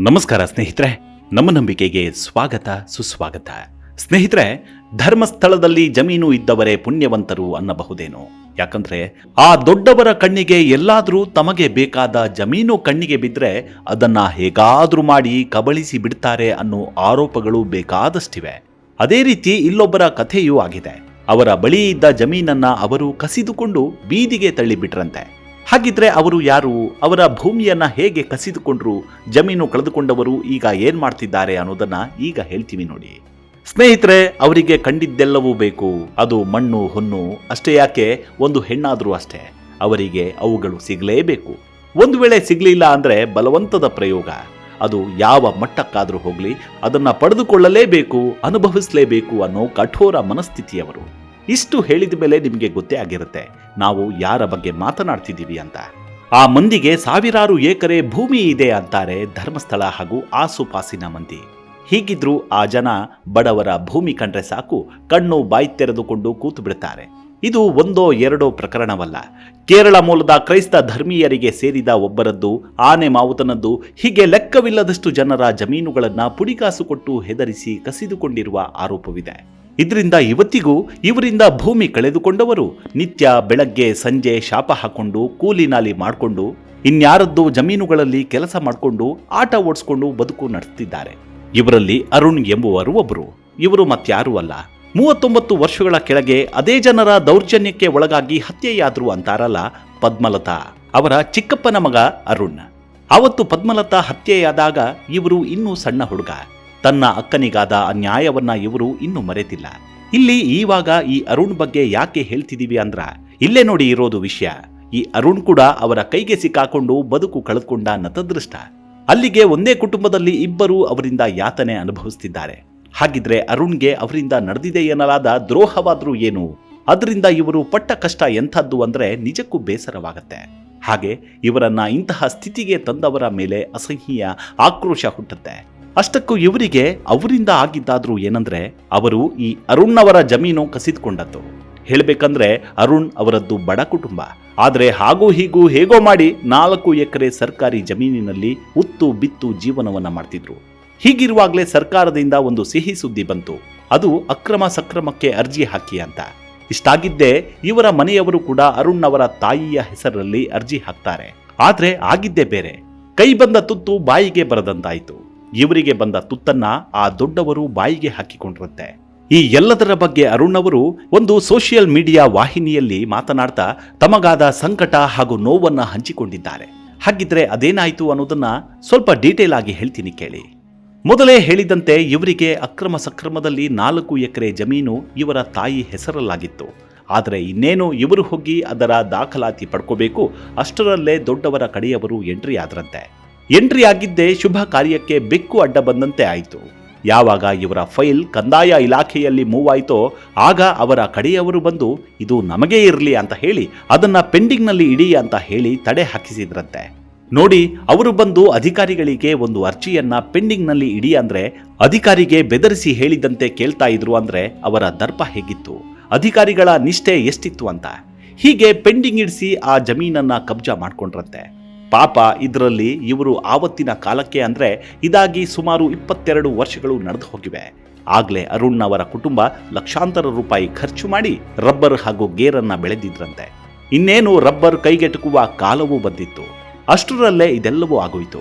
ನಮಸ್ಕಾರ ಸ್ನೇಹಿತರೆ, ನಮ್ಮ ನಂಬಿಕೆಗೆ ಸ್ವಾಗತ, ಸುಸ್ವಾಗತ. ಸ್ನೇಹಿತರೆ, ಧರ್ಮಸ್ಥಳದಲ್ಲಿ ಜಮೀನು ಇದ್ದವರೇ ಪುಣ್ಯವಂತರು ಅನ್ನಬಹುದೇನೋ? ಯಾಕಂದ್ರೆ, ಆ ದೊಡ್ಡವರ ಕಣ್ಣಿಗೆ ಎಲ್ಲಾದ್ರೂ ತಮಗೆ ಬೇಕಾದ ಜಮೀನು ಕಣ್ಣಿಗೆ ಬಿದ್ದರೆ ಅದನ್ನ ಹೇಗಾದ್ರೂ ಮಾಡಿ ಕಬಳಿಸಿ ಬಿಡ್ತಾರೆ ಅನ್ನೋ ಆರೋಪಗಳು ಬೇಕಾದಷ್ಟಿವೆ. ಅದೇ ರೀತಿ ಇಲ್ಲೊಬ್ಬರ ಕಥೆಯೂ ಆಗಿದೆ. ಅವರ ಬಳಿ ಇದ್ದ ಜಮೀನನ್ನ ಅವರು ಕಸಿದುಕೊಂಡು ಬೀದಿಗೆ ತಳ್ಳಿಬಿಟ್ರಂತೆ. ಹಾಗಿದ್ರೆ ಅವರು ಯಾರು? ಅವರ ಭೂಮಿಯನ್ನ ಹೇಗೆ ಕಸಿದುಕೊಂಡ್ರು? ಜಮೀನು ಕಳೆದುಕೊಂಡವರು ಈಗ ಏನ್ ಮಾಡ್ತಿದ್ದಾರೆ ಅನ್ನೋದನ್ನ ಈಗ ಹೇಳ್ತೀವಿ ನೋಡಿ. ಸ್ನೇಹಿತರೆ, ಅವರಿಗೆ ಕಂಡಿದ್ದೆಲ್ಲವೂ ಬೇಕು. ಅದು ಮಣ್ಣು ಹೊನ್ನು ಅಷ್ಟೇ ಯಾಕೆ? ಒಂದು ಹೆಣ್ಣಾದ್ರೂ ಅಷ್ಟೇ. ಅವರಿಗೆ ಅವುಗಳು ಸಿಗಲೇಬೇಕು. ಒಂದು ವೇಳೆ ಸಿಗ್ಲಿಲ್ಲ ಅಂದ್ರೆ ಬಲವಂತದ ಪ್ರಯೋಗ. ಅದು ಯಾವ ಮಟ್ಟಕ್ಕಾದ್ರೂ ಹೋಗ್ಲಿ, ಅದನ್ನ ಪಡೆದುಕೊಳ್ಳಲೇಬೇಕು, ಅನುಭವಿಸಲೇಬೇಕು ಅನ್ನೋ ಕಠೋರ ಮನಸ್ಥಿತಿಯವರು. ಇಷ್ಟು ಹೇಳಿದ ಮೇಲೆ ನಿಮಗೆ ಗೊತ್ತೇ ಆಗಿರುತ್ತೆ. ನಾವು ಯಾರ ಬಗ್ಗೆ ಮಾತನಾಡ್ತಿದ್ದೀವಿ ಅಂತ. ಆ ಮಂದಿಗೆ ಸಾವಿರಾರು ಏಕರೆ ಭೂಮಿ ಇದೆ ಅಂತಾರೆ ಧರ್ಮಸ್ಥಳ ಹಾಗೂ ಆಸುಪಾಸಿನ ಮಂದಿ. ಹೀಗಿದ್ರೂ ಆ ಜನ ಬಡವರ ಭೂಮಿ ಕಂಡ್ರೆ ಸಾಕು, ಕಣ್ಣು ಬಾಯಿ ತೆರೆದುಕೊಂಡು ಕೂತು ಬಿಡ್ತಾರೆ ಇದು ಒಂದೋ ಎರಡೋ ಪ್ರಕರಣವಲ್ಲ. ಕೇರಳ ಮೂಲದ ಕ್ರೈಸ್ತ ಧರ್ಮೀಯರಿಗೆ ಸೇರಿದ ಒಬ್ಬರದ್ದು, ಆನೆ ಮಾವುತನದ್ದು, ಹೀಗೆ ಲೆಕ್ಕವಿಲ್ಲದಷ್ಟು ಜನರ ಜಮೀನುಗಳನ್ನ ಪುಡಿಕಾಸು ಕೊಟ್ಟು ಹೆದರಿಸಿ ಕಸಿದುಕೊಂಡಿರುವ ಆರೋಪವಿದೆ. ಇದರಿಂದ ಇವತ್ತಿಗೂ ಇವರಿಂದ ಭೂಮಿ ಕಳೆದುಕೊಂಡವರು ನಿತ್ಯ ಬೆಳಗ್ಗೆ, ಸಂಜೆ ಶಾಪ ಹಾಕೊಂಡು, ಕೂಲಿ ನಾಲಿ ಮಾಡಿಕೊಂಡು, ಇನ್ಯಾರದ್ದು ಜಮೀನುಗಳಲ್ಲಿ ಕೆಲಸ ಮಾಡಿಕೊಂಡು, ಆಟ ಓಡಿಸ್ಕೊಂಡು ಬದುಕು ನಡೆಸ್ತಿದ್ದಾರೆ. ಇವರಲ್ಲಿ ಅರುಣ್ ಎಂಬುವರು ಒಬ್ಬರು ಇವರು ಮತ್ಯಾರೂ ಅಲ್ಲ. ಮೂವತ್ತೊಂಬತ್ತು ವರ್ಷಗಳ ಕೆಳಗೆ ಅದೇ ಜನರ ದೌರ್ಜನ್ಯಕ್ಕೆ ಒಳಗಾಗಿ ಹತ್ಯೆಯಾದ್ರು ಅಂತಾರಲ್ಲ ಪದ್ಮಲತಾ. ಅವರ ಚಿಕ್ಕಪ್ಪನ ಮಗ ಅರುಣ್. ಅವತ್ತು ಪದ್ಮಲತಾ ಹತ್ಯೆಯಾದಾಗ ಇವರು ಇನ್ನೂ ಸಣ್ಣ ಹುಡುಗ. ತನ್ನ ಅಕ್ಕನಿಗಾದ ಅನ್ಯಾಯವನ್ನ ಇವರು ಇನ್ನೂ ಮರೆತಿಲ್ಲ. ಇಲ್ಲಿ ಈವಾಗ ಈ ಅರುಣ್ ಬಗ್ಗೆ ಯಾಕೆ ಹೇಳ್ತಿದೀವಿ ಅಂದ್ರ, ಇಲ್ಲೇ ನೋಡಿ ಇರೋದು ವಿಷಯ. ಈ ಅರುಣ್ ಕೂಡ ಅವರ ಕೈಗೆ ಸಿಕ್ಕಾಕೊಂಡು ಬದುಕು ಕಳೆದುಕೊಂಡ ನತದೃಷ್ಟ. ಅಲ್ಲಿಗೆ ಒಂದೇ ಕುಟುಂಬದಲ್ಲಿ ಇಬ್ಬರು ಅವರಿಂದ ಯಾತನೆ ಅನುಭವಿಸ್ತಿದ್ದಾರೆ. ಹಾಗಿದ್ರೆ ಅರುಣ್ಗೆ ಅವರಿಂದ ನಡೆದಿದೆ ಎನ್ನಲಾದ ದ್ರೋಹವಾದ್ರೂ ಏನು? ಅದರಿಂದ ಇವರು ಪಟ್ಟ ಕಷ್ಟ ಎಂಥದ್ದು ಅಂದ್ರೆ ನಿಜಕ್ಕೂ ಬೇಸರವಾಗತ್ತೆ. ಹಾಗೆ ಇವರನ್ನ ಇಂತಹ ಸ್ಥಿತಿಗೆ ತಂದವರ ಮೇಲೆ ಅಸಹ್ಯ, ಆಕ್ರೋಶ ಹುಟ್ಟುತ್ತೆ. ಅಷ್ಟಕ್ಕೂ ಇವರಿಗೆ ಅವರಿಂದ ಆಗಿದ್ದಾದ್ರೂ ಏನಂದ್ರೆ ಅವರು ಈ ಅರುಣ್ ಅವರ ಜಮೀನು ಕಸಿದುಕೊಂಡದ್ದು. ಹೇಳಬೇಕಂದ್ರೆ ಅರುಣ್ ಅವರದ್ದು ಬಡ ಕುಟುಂಬ. ಆದ್ರೆ ಹಾಗೂ ಹೀಗೂ ಹೇಗೋ ಮಾಡಿ ನಾಲ್ಕು ಎಕರೆ ಸರ್ಕಾರಿ ಜಮೀನಿನಲ್ಲಿ ಉತ್ತು ಬಿತ್ತು ಜೀವನವನ್ನ ಮಾಡ್ತಿದ್ರು. ಹೀಗಿರುವಾಗಲೇ ಸರ್ಕಾರದಿಂದ ಒಂದು ಸಿಹಿ ಸುದ್ದಿ ಬಂತು. ಅದು ಅಕ್ರಮ ಸಕ್ರಮಕ್ಕೆ ಅರ್ಜಿ ಹಾಕಿ ಅಂತ. ಇಷ್ಟಾಗಿದ್ದೇ ಇವರ ಮನೆಯವರು ಕೂಡ ಅರುಣ್ ಅವರ ತಾಯಿಯ ಹೆಸರಲ್ಲಿ ಅರ್ಜಿ ಹಾಕ್ತಾರೆ. ಆದ್ರೆ ಆಗಿದ್ದೇ ಬೇರೆ. ಕೈ ಬಂದ ತುತ್ತು ಬಾಯಿಗೆ ಬರದಂತಾಯ್ತು. ಇವರಿಗೆ ಬಂದ ತುತ್ತನ್ನ ಆ ದೊಡ್ಡವರು ಬಾಯಿಗೆ ಹಾಕಿಕೊಂಡಿರುತ್ತೆ. ಈ ಎಲ್ಲದರ ಬಗ್ಗೆ ಅರುಣ್ ಅವರು ಒಂದು ಸೋಷಿಯಲ್ ಮೀಡಿಯಾ ವಾಹಿನಿಯಲ್ಲಿ ಮಾತನಾಡ್ತಾ ತಮಗಾದ ಸಂಕಟ ಹಾಗೂ ನೋವನ್ನ ಹಂಚಿಕೊಂಡಿದ್ದಾರೆ. ಹಾಗಿದ್ರೆ ಅದೇನಾಯ್ತು ಅನ್ನೋದನ್ನ ಸ್ವಲ್ಪ ಡೀಟೇಲ್ ಆಗಿ ಹೇಳ್ತೀನಿ ಕೇಳಿ. ಮೊದಲೇ ಹೇಳಿದಂತೆ ಇವರಿಗೆ ಅಕ್ರಮ ಸಕ್ರಮದಲ್ಲಿ ನಾಲ್ಕು ಎಕರೆ ಜಮೀನು ಇವರ ತಾಯಿ ಹೆಸರಲ್ಲಾಗಿತ್ತು. ಆದರೆ ಇನ್ನೇನು ಇವರು ಹೋಗಿ ಅದರ ದಾಖಲಾತಿ ಪಡ್ಕೋಬೇಕು ಅಷ್ಟರಲ್ಲೇ ದೊಡ್ಡವರ ಕಡೆಯವರು ಎಂಟ್ರಿ ಆದ್ರಂತೆ. ಎಂಟ್ರಿ ಆಗಿದ್ದೇ ಶುಭ ಕಾರ್ಯಕ್ಕೆ ಬೆಕ್ಕು ಅಡ್ಡ ಬಂದಂತೆ ಆಯಿತು. ಯಾವಾಗ ಇವರ ಫೈಲ್ ಕಂದಾಯ ಇಲಾಖೆಯಲ್ಲಿ ಮೂವ್ ಆಯಿತೋ ಆಗ ಅವರ ಕಡೆಯವರು ಬಂದು, ಇದು ನಮಗೇ ಇರಲಿ ಅಂತ ಹೇಳಿ, ಅದನ್ನು ಪೆಂಡಿಂಗ್ನಲ್ಲಿ ಇಡಿ ಅಂತ ಹೇಳಿ ತಡೆ ಹಾಕಿಸಿದ್ರಂತೆ. ನೋಡಿ, ಅವರು ಬಂದು ಅಧಿಕಾರಿಗಳಿಗೆ ಒಂದು ಅರ್ಜಿಯನ್ನ ಪೆಂಡಿಂಗ್ನಲ್ಲಿ ಇಡಿ ಅಂದ್ರೆ, ಅಧಿಕಾರಿಗೆ ಬೆದರಿಸಿ ಹೇಳಿದಂತೆ ಕೇಳ್ತಾ ಇದ್ರು ಅಂದ್ರೆ ಅವರ ದರ್ಪ ಹೇಗಿತ್ತು? ಅಧಿಕಾರಿಗಳ ನಿಷ್ಠೆ ಎಷ್ಟಿತ್ತು ಅಂತ? ಹೀಗೆ ಪೆಂಡಿಂಗ್ ಇಡಿಸಿ ಆ ಜಮೀನನ್ನು ಕಬ್ಜಾ ಮಾಡ್ಕೊಂಡ್ರಂತೆ. ಪಾಪ ಇದರಲ್ಲಿ ಇವರು ಆವತ್ತಿನ ಕಾಲಕ್ಕೆ ಅಂದ್ರೆ ಇದಾಗಿ ಸುಮಾರು ಇಪ್ಪತ್ತೆರಡು ವರ್ಷಗಳು ನಡೆದು ಹೋಗಿವೆ. ಆಗ್ಲೇ ಅರುಣ್ ಅವರ ಕುಟುಂಬ ಲಕ್ಷಾಂತರ ರೂಪಾಯಿ ಖರ್ಚು ಮಾಡಿ ರಬ್ಬರ್ ಹಾಗೂ ಗೇರನ್ನ ಬೆಳೆದಿದ್ರಂತೆ. ಇನ್ನೇನು ರಬ್ಬರ್ ಕೈಗೆಟುಕುವ ಕಾಲವೂ ಬಂದಿತ್ತು. ಅಷ್ಟರಲ್ಲೇ ಇದೆಲ್ಲವೂ ಆಗೋಯ್ತು.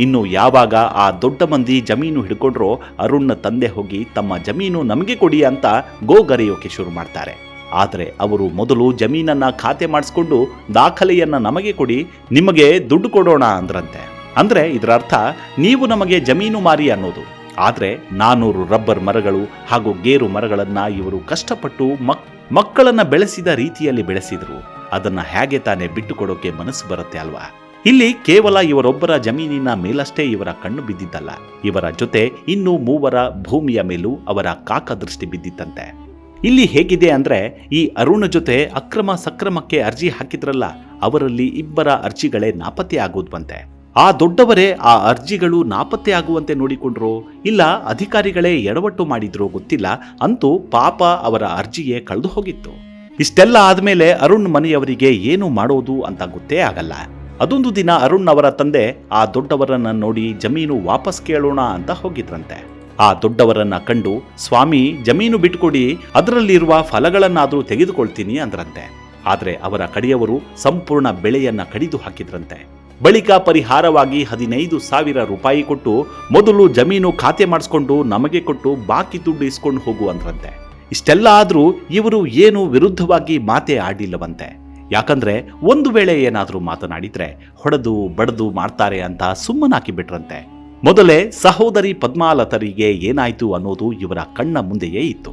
ಇನ್ನು ಯಾವಾಗ ಆ ದೊಡ್ಡ ಮಂದಿ ಜಮೀನು ಹಿಡ್ಕೊಂಡ್ರೋ ಅರುಣ್ನ ತಂದೆ ಹೋಗಿ ತಮ್ಮ ಜಮೀನು ನಮಗೆ ಕೊಡಿ ಅಂತ ಗೋಗರೆಯೋಕೆ ಶುರು ಮಾಡ್ತಾರೆ. ಆದರೆ ಅವರು ಮೊದಲು ಜಮೀನನ್ನ ಖಾತೆ ಮಾಡಿಸ್ಕೊಂಡು ದಾಖಲೆಯನ್ನು ನಮಗೆ ಕೊಡಿ, ನಿಮಗೆ ದುಡ್ಡು ಕೊಡೋಣ ಅಂದ್ರಂತೆ. ಅಂದ್ರೆ ಇದರ ಅರ್ಥ ನೀವು ನಮಗೆ ಜಮೀನು ಮಾರಿ ಅನ್ನೋದು. ಆದರೆ ನಾನೂರು ರಬ್ಬರ್ ಮರಗಳು ಹಾಗೂ ಗೇರು ಮರಗಳನ್ನು ಇವರು ಕಷ್ಟಪಟ್ಟು ಮಕ್, ಮಕ್ಕಳನ್ನ ಬೆಳೆಸಿದ ರೀತಿಯಲ್ಲಿ ಬೆಳೆಸಿದರು. ಅದನ್ನ ಹೇಗೆ ತಾನೇ ಬಿಟ್ಟುಕೊಡೋಕೆ ಮನಸ್ಸು ಬರುತ್ತೆ ಅಲ್ವಾ? ಇಲ್ಲಿ ಕೇವಲ ಇವರೊಬ್ಬರ ಜಮೀನಿನ ಮೇಲಷ್ಟೇ ಇವರ ಕಣ್ಣು ಬಿದ್ದಿದ್ದಲ್ಲ. ಇವರ ಜೊತೆ ಇನ್ನೂ ಮೂವರ ಭೂಮಿಯ ಮೇಲೂ ಅವರ ಕಾಕ ದೃಷ್ಟಿ ಬಿದ್ದಿತ್ತಂತೆ. ಇಲ್ಲಿ ಹೇಗಿದೆ ಅಂದ್ರೆ ಈ ಅರುಣ ಜೊತೆ ಅಕ್ರಮ ಸಕ್ರಮಕ್ಕೆ ಅರ್ಜಿ ಹಾಕಿದ್ರಲ್ಲ, ಅವರಲ್ಲಿ ಇಬ್ಬರ ಅರ್ಜಿಗಳೇ ನಾಪತ್ತೆ ಆಗೋದ್ ಬಂತೆ ಆ ದೊಡ್ಡವರೇ ಆ ಅರ್ಜಿಗಳು ನಾಪತ್ತೆ ಆಗುವಂತೆ ನೋಡಿಕೊಂಡ್ರೋ? ಇಲ್ಲ, ಅಧಿಕಾರಿಗಳೇ ಎಡವಟ್ಟು ಮಾಡಿದ್ರೋ ಗೊತ್ತಿಲ್ಲ ಅಂತೂ ಪಾಪ ಅವರ ಅರ್ಜಿಯೇ ಕಳೆದು ಹೋಗಿತ್ತು ಇಷ್ಟೆಲ್ಲ ಆದ್ಮೇಲೆ ಅರುಣ್ ಮನೆಯವರಿಗೆ ಏನು ಮಾಡೋದು ಅಂತ ಗೊತ್ತೇ ಆಗಲ್ಲ. ಅದೊಂದು ದಿನ ಅರುಣ್ ಅವರ ತಂದೆ, ಆ ದೊಡ್ಡವರನ್ನ ನೋಡಿ ಜಮೀನು ವಾಪಸ್ ಕೇಳೋಣ ಅಂತ ಹೋಗಿದ್ರಂತೆ. ಆ ದೊಡ್ಡವರನ್ನ ಕಂಡು, ಸ್ವಾಮಿ, ಜಮೀನು ಬಿಟ್ಕೊಡಿ, ಅದರಲ್ಲಿರುವ ಫಲಗಳನ್ನಾದರೂ ತೆಗೆದುಕೊಳ್ತೀನಿ ಅಂದ್ರಂತೆ. ಆದರೆ ಅವರ ಕಡೆಯವರು ಸಂಪೂರ್ಣ ಬೆಳೆಯನ್ನ ಕಡಿದು ಹಾಕಿದ್ರಂತೆ. ಬಳಿಕ ಪರಿಹಾರವಾಗಿ ಹದಿನೈದು ಸಾವಿರ ರೂಪಾಯಿ ಕೊಟ್ಟು ಮೊದಲು ಜಮೀನು ಖಾತೆ ಮಾಡಿಸ್ಕೊಂಡು ನಮಗೆ ಕೊಟ್ಟು ಬಾಕಿ ದುಡ್ಡು ಇಸ್ಕೊಂಡು ಹೋಗು ಅಂದ್ರಂತೆ. ಇಷ್ಟೆಲ್ಲ ಆದರೂ ಇವರು ಏನು ವಿರುದ್ಧವಾಗಿ ಮಾತೇ ಆಡಿಲ್ಲವಂತೆ. ಯಾಕಂದ್ರೆ ಒಂದು ವೇಳೆ ಏನಾದರೂ ಮಾತನಾಡಿದ್ರೆ ಹೊಡೆದು ಬಡದು ಮಾಡ್ತಾರೆ ಅಂತ ಸುಮ್ಮನಾಕಿ ಬಿಟ್ರಂತೆ ಮೊದಲೇ ಸಹೋದರಿ ಪದ್ಮಾಲತರಿಗೆ ಏನಾಯ್ತು ಅನ್ನೋದು ಇವರ ಕಣ್ಣ ಮುಂದೆಯೇ ಇತ್ತು.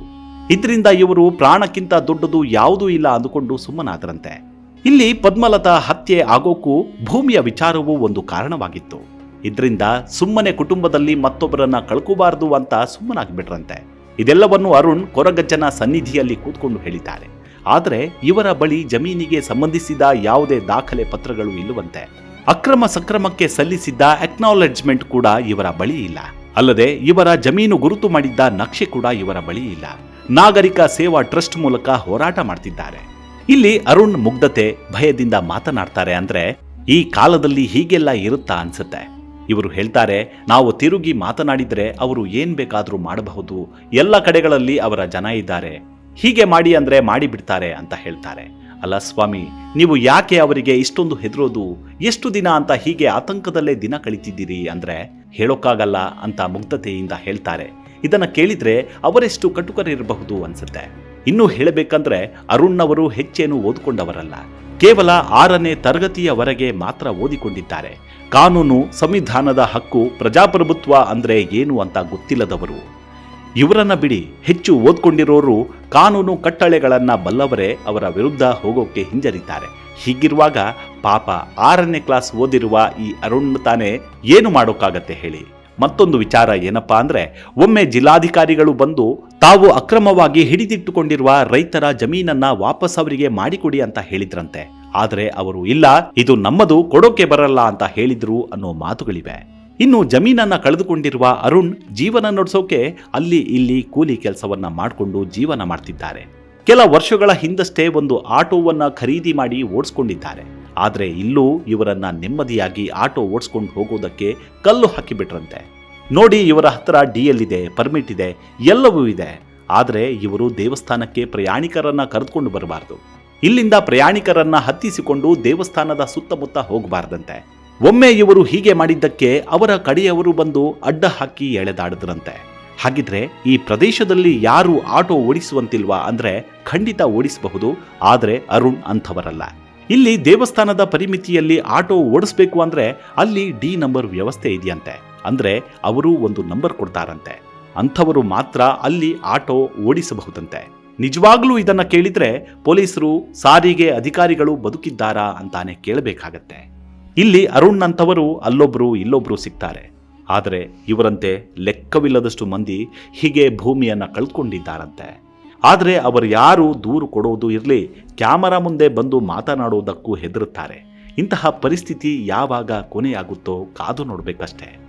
ಇದರಿಂದ ಇವರು ಪ್ರಾಣಕ್ಕಿಂತ ದೊಡ್ಡದು ಯಾವುದೂ ಇಲ್ಲ ಅಂದುಕೊಂಡು ಸುಮ್ಮನಾದರಂತೆ. ಇಲ್ಲಿ ಪದ್ಮಲತಾ ಹತ್ಯೆ ಆಗೋಕ್ಕೂ ಭೂಮಿಯ ವಿಚಾರವೂ ಒಂದು ಕಾರಣವಾಗಿತ್ತು. ಇದರಿಂದ ಸುಮ್ಮನೆ ಕುಟುಂಬದಲ್ಲಿ ಮತ್ತೊಬ್ಬರನ್ನ ಕಳ್ಕೋಬಾರದು ಅಂತ ಸುಮ್ಮನಾಗ್ಬಿಟ್ರಂತೆ. ಇದೆಲ್ಲವನ್ನು ಅರುಣ್ ಕೊರಗಜ್ಜನ ಸನ್ನಿಧಿಯಲ್ಲಿ ಕೂತ್ಕೊಂಡು ಹೇಳಿದ್ದಾರೆ. ಆದರೆ ಇವರ ಬಳಿ ಜಮೀನಿಗೆ ಸಂಬಂಧಿಸಿದ ಯಾವುದೇ ದಾಖಲೆ ಪತ್ರಗಳು ಇಲ್ಲವಂತೆ. ಅಕ್ರಮ ಸಕ್ರಮಕ್ಕೆ ಸಲ್ಲಿಸಿದ್ದ ಅಕ್ನಾಲೆಜ್ಮೆಂಟ್ ಕೂಡ ಇವರ ಬಳಿ ಇಲ್ಲ. ಅಲ್ಲದೆ ಇವರ ಜಮೀನು ಗುರುತು ಮಾಡಿದ್ದ ನಕ್ಷೆ ಕೂಡ ಇವರ ಬಳಿ ಇಲ್ಲ. ನಾಗರಿಕ ಸೇವಾ ಟ್ರಸ್ಟ್ ಮೂಲಕ ಹೋರಾಟ ಮಾಡ್ತಿದ್ದಾರೆ. ಇಲ್ಲಿ ಅರುಣ್ ಮುಗ್ಧತೆ ಭಯದಿಂದ ಮಾತನಾಡ್ತಾರೆ ಅಂದ್ರೆ, ಈ ಕಾಲದಲ್ಲಿ ಹೀಗೆಲ್ಲ ಇರುತ್ತಾ ಅನ್ಸುತ್ತೆ. ಇವರು ಹೇಳ್ತಾರೆ, ನಾವು ತಿರುಗಿ ಮಾತನಾಡಿದ್ರೆ ಅವರು ಏನ್ ಬೇಕಾದ್ರೂ ಮಾಡಬಹುದು, ಎಲ್ಲ ಕಡೆಗಳಲ್ಲಿ ಅವರ ಜನ ಇದ್ದಾರೆ. ಹೀಗೆ ಮಾಡಿ ಅಂದ್ರೆ ಮಾಡಿಬಿಡ್ತಾರೆ ಅಂತ ಹೇಳ್ತಾರೆ. ಅಲ್ಲ ಸ್ವಾಮಿ, ನೀವು ಯಾಕೆ ಅವರಿಗೆ ಇಷ್ಟೊಂದು ಹೆದರೋದು? ಎಷ್ಟು ದಿನ ಅಂತ ಹೀಗೆ ಆತಂಕದಲ್ಲೇ ದಿನ ಕಳಿತಿದ್ದೀರಿ ಅಂದ್ರೆ? ಹೇಳೋಕ್ಕಾಗಲ್ಲ ಅಂತ ಮುಗ್ಧತೆಯಿಂದ ಹೇಳ್ತಾರೆ. ಇದನ್ನ ಕೇಳಿದ್ರೆ ಅವರೆಷ್ಟು ಕಟುಕರಿರಬಹುದು ಅನ್ಸುತ್ತೆ. ಇನ್ನು ಹೇಳಬೇಕಂದ್ರೆ ಅರುಣ್ ಅವರು ಹೆಚ್ಚೇನು ಓದಿಕೊಂಡವರಲ್ಲ. ಕೇವಲ ಆರನೇ ತರಗತಿಯವರೆಗೆ ಮಾತ್ರ ಓದಿಕೊಂಡಿದ್ದಾರೆ. ಕಾನೂನು, ಸಂವಿಧಾನದ ಹಕ್ಕು, ಪ್ರಜಾಪ್ರಭುತ್ವ ಅಂದ್ರೆ ಏನು ಅಂತ ಗೊತ್ತಿಲ್ಲದವರು. ಇವರನ್ನ ಬಿಡಿ, ಹೆಚ್ಚು ಓದ್ಕೊಂಡಿರೋರು ಕಾನೂನು ಕಟ್ಟಳೆಗಳನ್ನ ಬಲ್ಲವರೇ ಅವರ ವಿರುದ್ಧ ಹೋಗೋಕೆ ಹಿಂಜರಿತಾರೆ. ಹೀಗಿರುವಾಗ ಪಾಪ ಆರನೇ ಕ್ಲಾಸ್ ಓದಿರುವ ಈ ಅರುಣ್ ತಾನೇ ಏನು ಮಾಡೋಕ್ಕಾಗತ್ತೆ ಹೇಳಿ? ಮತ್ತೊಂದು ವಿಚಾರ ಏನಪ್ಪಾ ಅಂದ್ರೆ, ಒಮ್ಮೆ ಜಿಲ್ಲಾಧಿಕಾರಿಗಳು ಬಂದು ತಾವು ಅಕ್ರಮವಾಗಿ ಹಿಡಿದಿಟ್ಟುಕೊಂಡಿರುವ ರೈತರ ಜಮೀನನ್ನ ವಾಪಸ್ ಅವರಿಗೆ ಮಾಡಿಕೊಡಿ ಅಂತ ಹೇಳಿದ್ರಂತೆ. ಆದರೆ ಅವರು, ಇಲ್ಲ, ಇದು ನಮ್ಮದು, ಕೊಡೋಕೆ ಬರಲ್ಲ ಅಂತ ಹೇಳಿದ್ರು ಅನ್ನೋ ಮಾತುಗಳಿವೆ. ಇನ್ನು ಜಮೀನನ್ನ ಕಳೆದುಕೊಂಡಿರುವ ಅರುಣ್ ಜೀವನ ನಡೆಸೋಕೆ ಅಲ್ಲಿ ಇಲ್ಲಿ ಕೂಲಿ ಕೆಲಸವನ್ನ ಮಾಡಿಕೊಂಡು ಜೀವನ ಮಾಡ್ತಿದ್ದಾರೆ. ಕೆಲ ವರ್ಷಗಳ ಹಿಂದಷ್ಟೇ ಒಂದು ಆಟೋವನ್ನ ಖರೀದಿ ಮಾಡಿ ಓಡಿಸ್ಕೊಂಡಿದ್ದಾರೆ. ಆದರೆ ಇಲ್ಲೂ ಇವರನ್ನ ನೆಮ್ಮದಿಯಾಗಿ ಆಟೋ ಓಡಿಸ್ಕೊಂಡು ಹೋಗೋದಕ್ಕೆ ಕಲ್ಲು ಹಾಕಿಬಿಟ್ರಂತೆ. ನೋಡಿ ಇವರ ಹತ್ರ ಡಿ ಎಲ್ ಇದೆ, ಪರ್ಮಿಟ್ ಇದೆ, ಎಲ್ಲವೂ ಇದೆ. ಆದರೆ ಇವರು ದೇವಸ್ಥಾನಕ್ಕೆ ಪ್ರಯಾಣಿಕರನ್ನ ಕರೆದುಕೊಂಡು ಬರಬಾರದು. ಇಲ್ಲಿಂದ ಪ್ರಯಾಣಿಕರನ್ನ ಹತ್ತಿಸಿಕೊಂಡು ದೇವಸ್ಥಾನದ ಸುತ್ತಮುತ್ತ ಹೋಗಬಾರ್ದಂತೆ. ಒಮ್ಮೆ ಇವರು ಹೀಗೆ ಮಾಡಿದ್ದಕ್ಕೆ ಅವರ ಕಡೆಯವರು ಬಂದು ಅಡ್ಡ ಹಾಕಿ ಎಳೆದಾಡಿದ್ರಂತೆ. ಹಾಗಿದ್ರೆ ಈ ಪ್ರದೇಶದಲ್ಲಿ ಯಾರು ಆಟೋ ಓಡಿಸುವಂತಿಲ್ವಾ ಅಂದ್ರೆ ಖಂಡಿತ ಓಡಿಸಬಹುದು, ಆದರೆ ಅರುಣ್ ಅಂಥವರಲ್ಲ. ಇಲ್ಲಿ ದೇವಸ್ಥಾನದ ಪರಿಮಿತಿಯಲ್ಲಿ ಆಟೋ ಓಡಿಸ್ಬೇಕು ಅಂದ್ರೆ ಅಲ್ಲಿ ಡಿ ನಂಬರ್ ವ್ಯವಸ್ಥೆ ಇದೆಯಂತೆ. ಅಂದ್ರೆ ಅವರು ಒಂದು ನಂಬರ್ ಕೊಡ್ತಾರಂತೆ. ಅಂಥವರು ಮಾತ್ರ ಅಲ್ಲಿ ಆಟೋ ಓಡಿಸಬಹುದಂತೆ. ನಿಜವಾಗ್ಲೂ ಇದನ್ನ ಕೇಳಿದ್ರೆ ಪೊಲೀಸರು, ಸಾರಿಗೆ ಅಧಿಕಾರಿಗಳು ಬದುಕಿದ್ದಾರಾ ಅಂತಾನೆ ಕೇಳಬೇಕಾಗತ್ತೆ. ಇಲ್ಲಿ ಅರುಣ್ ಅಂತವರು ಅಲ್ಲೊಬ್ಬರು ಇಲ್ಲೊಬ್ಬರು ಸಿಗ್ತಾರೆ. ಆದರೆ ಇವರಂತೆ ಲೆಕ್ಕವಿಲ್ಲದಷ್ಟು ಮಂದಿ ಹೀಗೆ ಭೂಮಿಯನ್ನು ಕಳ್ಕೊಂಡಿದ್ದಾರಂತೆ. ಆದರೆ ಅವರು ಯಾರು ದೂರು ಕೊಡೋದು ಇರಲಿ, ಕ್ಯಾಮರಾ ಮುಂದೆ ಬಂದು ಮಾತನಾಡುವುದಕ್ಕೂ ಹೆದರುತ್ತಾರೆ. ಇಂತಹ ಪರಿಸ್ಥಿತಿ ಯಾವಾಗ ಕೊನೆಯಾಗುತ್ತೋ ಕಾದು ನೋಡಬೇಕಷ್ಟೇ.